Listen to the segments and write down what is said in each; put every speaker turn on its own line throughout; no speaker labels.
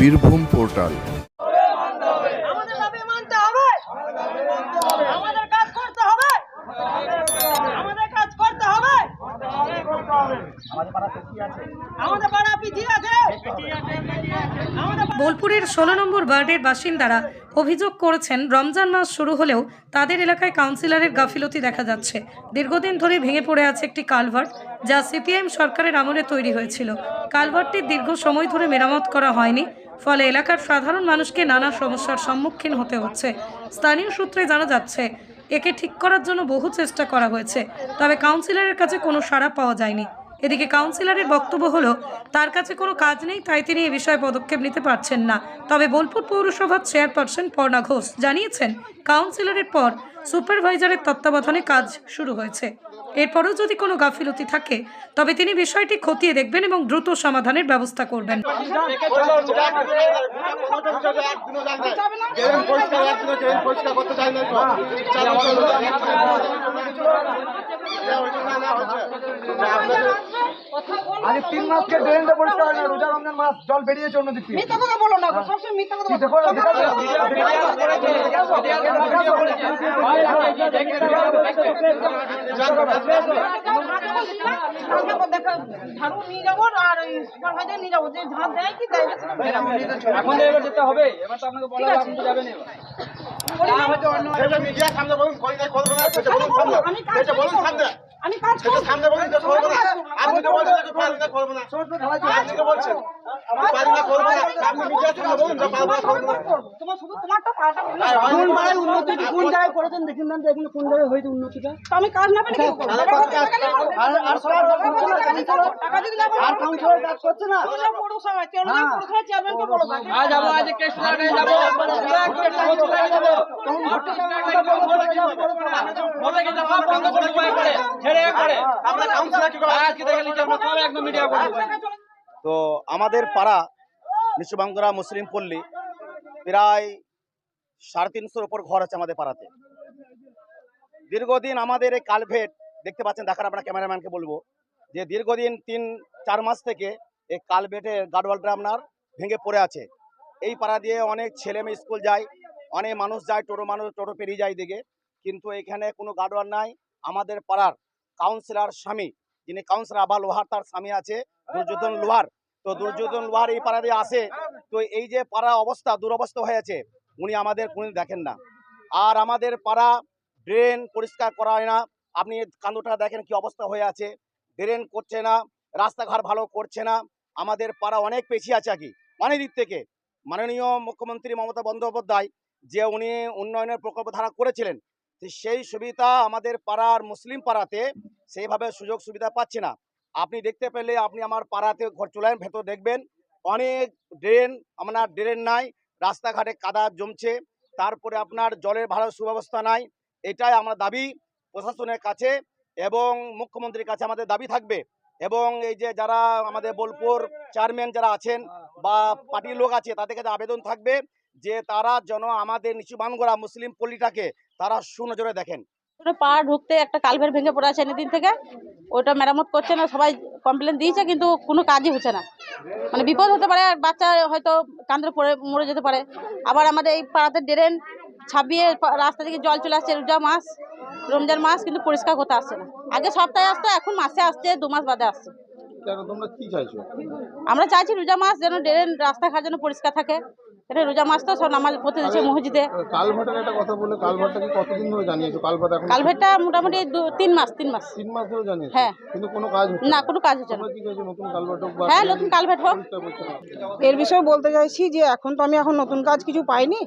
Birbhum portal.
আমাদের দাবি মানতে হবে। আমাদের কাজ করতে হবে। আমাদের কাজ করতে হবে। আমাদের পাড়া পিছিয়ে আছে। আমাদের পাড়া-
বোলপুরের ষোলো নম্বর ওয়ার্ডের বাসিন্দারা অভিযোগ করেছেন রমজান মাস শুরু হলেও তাদের এলাকায় কাউন্সিলরের গাফিলতি দেখা যাচ্ছে। দীর্ঘদিন ধরে ভেঙে পড়ে আছে একটি কালভার্ট যা সিপিএম সরকারের আমলে তৈরি হয়েছিল। কালভার্টটি দীর্ঘ সময় ধরে মেরামত করা হয়নি। ফলে এলাকার সাধারণ মানুষকে নানা সমস্যার সম্মুখীন হতে হচ্ছে। স্থানীয় সূত্রে জানা যাচ্ছে, একে ঠিক করার জন্য বহু চেষ্টা করা হয়েছে, তবে কাউন্সিলরের কাছে কোনো সাড়া পাওয়া যায়নি। এদিকে কাউন্সিলরের বক্তব্য হলো, তার কাছে কোনো কাজ নেই, তাই তিনি এ বিষয়ে পদক্ষেপ নিতে পারছেন না। তবে বোলপুর পৌরসভার চেয়ারপারসন পর্ণা ঘোষ জানিয়েছেন, কাউন্সিলরের পর সুপারভাইজারের তত্ত্বাবধানে কাজ শুরু হয়েছে। এরপরও যদি কোনো গাফিলতি থাকে, তবে তিনি বিষয়টি খতিয়ে দেখবেন এবং দ্রুত সমাধানের ব্যবস্থা করবেন।
আজ তিন মাসকে ড্রেনটা পরিষ্কার হয় না রোজা রমজান মাস জল বেরিয়েছে অন্যদিক
মিথ্যা কথা বলো না সবসময় মিথ্যা কথা।
দেখো,
ঝাড়ু নিয়ে যাব আর ওই সুপারভাইজার নিয়ে যাব যে ঝাড় দেয় কি দেয়।
এখন এবার যেতে হবে এবার তো আপনাকে বলা আপনি তো যাবেন এবার
সেটা মিডিয়ার সামনে বলুন, করি নাই, করব না, বলুন সামনে। বলুন। সামনে।
আমি কাজ করব।
সামনে বলুন যে করব না। আপনি তো বলছেন যে পারব না, করব না। আপনি তো বলছেন, আমি পারি না, করব না। আপনি মিডিয়ার সামনে বলুন যে পারব না, করব। না।
তোমার শুধু তোমারটা পাল্টা বললে
আর হয় না।
উন্নতি কোন জায়গায় করেছেন? দেখুন না এখানে কোন জায়গায় হয়েছে উন্নতিটা।
তো আমি কাজ না পেলে কি করব?
আর
টাকা দিলে
আর সবার
টাকা না
আর কাউন্সিলর কাজ করছে না।
তোমরা পৌরসভা, তোমরা পৌরসভা চেয়ারম্যানকে বলো।
আজ যাব। আজ যাব। বন্ধ করে উপায় করে ছেড়ে করে।
আপনার কাউন্সিলর কি করে?
আজকে দেখে নিচ্ছি আমরা সব একদম মিডিয়া করে
তো আমাদের পাড়া নিশুবাঙ্গরা মুসলিম পল্লী প্রায় সাড়ে তিনশোর উপর ঘর আছে আমাদের পাড়াতে। দীর্ঘদিন আমাদের এই কালভেট দেখতে পাচ্ছেন দেখার আপনার ক্যামেরাম্যানকে বলব যে দীর্ঘদিন তিন চার মাস থেকে এই কালভেটের গার্ডওয়ালটা আপনার ভেঙে পড়ে আছে। এই পাড়া দিয়ে অনেক ছেলে মেয়ে স্কুল যায়, অনেক মানুষ যায়, টোটো মানুষ, টোটো পেরিয়ে যায় দিকে কিন্তু এখানে কোনো গার্ডওয়াল নাই। আমাদের পাড়ার কাউন্সিলর স্বামী, যিনি কাউন্সিলর আবার লোহার, তার স্বামী আছে, দুর্যোধন লোহার। তো দুর্যোধন লোহার এই পাড়া দিয়ে আসে, তো এই যে পাড়া অবস্থা, দুরবস্থা হয়েছে উনি আমাদের কোনো দেখেন না। আর আমাদের পাড়া ড্রেন পরিষ্কার করা হয় না। আপনি কান্দটা দেখেন কি অবস্থা হয়ে আছে। ড্রেন করছে না, রাস্তাঘাট ভালো করছে না। আমাদের পাড়া অনেক পেছিয়ে আছে আর কি, অনেক দিক থেকে। মাননীয় মুখ্যমন্ত্রী মমতা বন্দ্যোপাধ্যায় যে উনি উন্নয়নের প্রকল্প ধারা করেছিলেন সেই সুবিধা আমাদের পাড়ার মুসলিম পাড়াতে সেইভাবে সুযোগ সুবিধা পাচ্ছে না। আপনি দেখতে পেলে আপনি আমার পাড়াতে ঘর চলেন ভেতর দেখবেন, অনেক ড্রেন, আপনার ড্রেন নাই, রাস্তাঘাটে কাদা জমছে, তারপরে আপনার জলের ভালো সুব্যবস্থা নাই, এটাই আমার দাবি প্রশাসনের কাছে এবং মুখ্যমন্ত্রীর কাছে আমাদের দাবি থাকবে। এবং এই যে যারা আমাদের বোলপুর চেয়ারম্যান যারা আছেন বা পার্টির লোক আছে, তাদের কাছে আবেদন থাকবে যে তারা যেন আমাদের নিচু বানগোড়া মুসলিম পল্লীটাকে তারা সুনজরে দেখেন।
পা ঢুকতে একটা কালভের ভেঙে পড়ে আছে দিন থেকে। ওটা মেরামত করছে না, সবাই কমপ্লেন দিয়েছে, কিন্তু কোনো কাজই হচ্ছে না। মানে বিপদ হতে পারে বাচ্চা হয়তো কান্দরে পড়ে, মরে যেতে পারে। আবার আমাদের এই পাড়াতে ড্রেন ছাপিয়ে রাস্তা থেকে জল চলে আসছে রোজা মাস রমজান মাস কিন্তু পরিষ্কার করতে আসছে না। আগে সপ্তাহে আসতো এখন মাসে আসছে দু মাস বাদে আসছে। আমরা চাইছি রোজা মাস যেন ড্রেন রাস্তাঘাট যেন পরিষ্কার থাকে। এটা রোজা মাস তো সব নামাজ পড়তে দিচ্ছে মসজিদে।
কালভার্টের একটা কথা বলে কালভার্টটা কি কতদিন ধরে জানিয়েছো? কালভার্ট এখন
কালভেটটা মোটামুটি দু- তিন মাস তিন মাস।
তিন মাস ধরে জানিয়েছো?
হ্যাঁ।
কিন্তু কোনো কাজ হচ্ছে
না কোনো কাজ হচ্ছে না।
তোমরা কি চাইছো নতুন কালভার্ট হোক বা
হ্যাঁ নতুন কালভেট হোক?
এর বিষয়ে বলতে চাইছি যে এখন তো আমি এখন নতুন কাজ কিছু পাইনি।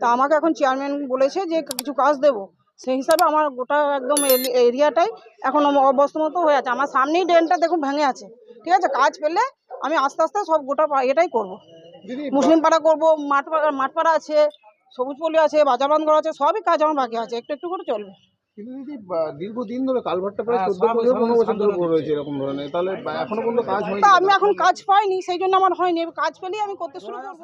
তা আমাকে এখন চেয়ারম্যান বলেছে যে কিছু কাজ দেব। সেই হিসাবে আমার গোটা একদম এলি- এরিয়াটাই এখন অবস্থমতো হয়ে আছে। আমার সামনেই ড্রেনটা দেখুন ভেঙে আছে। ঠিক আছে? কাজ পেলে আমি আস্তে আস্তে সব গোটা পা- এটাই করব। মুসলিম পাড়া করব মাঠ পাড়া- মাঠ পাড়া আছে সবুজ পল্লী আছে বাজার বান্ধ আছে সবই কাজ আমার বাকি আছে একটু একটু করে চলবে।
দীর্ঘদিন ধরে কালভার্টটা প্রায় চোদ্দ বছর পনেরো বছর ধরে পড়ে রয়েছে এরকম ধরনের। তাহলে এখনও পর্যন্ত কাজ হয়নি
আমি এখন কাজ পাইনি সেই জন্য আমার হয়নি। কাজ পেলেই আমি করতে শুরু করব।